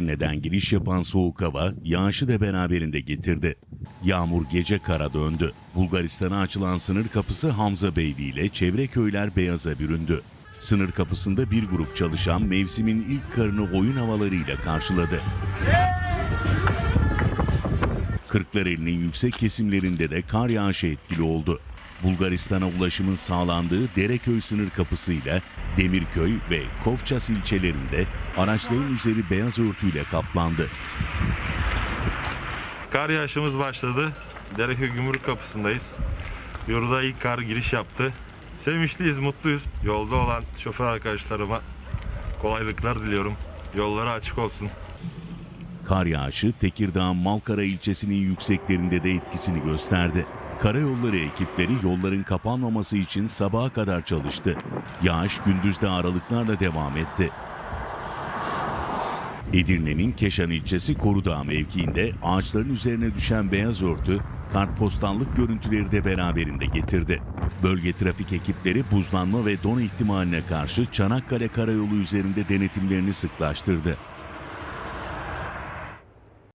Neden giriş yapan soğuk hava yağışı da beraberinde getirdi. Yağmur gece kara döndü. Bulgaristan'a açılan sınır kapısı Hamza Beyli ile çevre köyler beyaza büründü. Sınır kapısında bir grup çalışan mevsimin ilk karını oyun havalarıyla karşıladı. Kırklareli'nin yüksek kesimlerinde de kar yağışı etkili oldu. Bulgaristan'a ulaşımın sağlandığı Dereköy sınır kapısıyla Demirköy ve Kovças ilçelerinde araçların üzeri beyaz örtüyle kaplandı. Kar yağışımız başladı. Dereköy Gümrük Kapısı'ndayız. Yurda ilk kar giriş yaptı. Sevinçliyiz, mutluyuz. Yolda olan şoför arkadaşlarıma kolaylıklar diliyorum. Yolları açık olsun. Kar yağışı Tekirdağ Malkara ilçesinin yükseklerinde de etkisini gösterdi. Karayolları ekipleri yolların kapanmaması için sabaha kadar çalıştı. Yağış gündüzde aralıklarla devam etti. Edirne'nin Keşan ilçesi Korudağ mevkiinde ağaçların üzerine düşen beyaz örtü kartpostallık görüntüleri de beraberinde getirdi. Bölge trafik ekipleri buzlanma ve don ihtimaline karşı Çanakkale Karayolu üzerinde denetimlerini sıklaştırdı.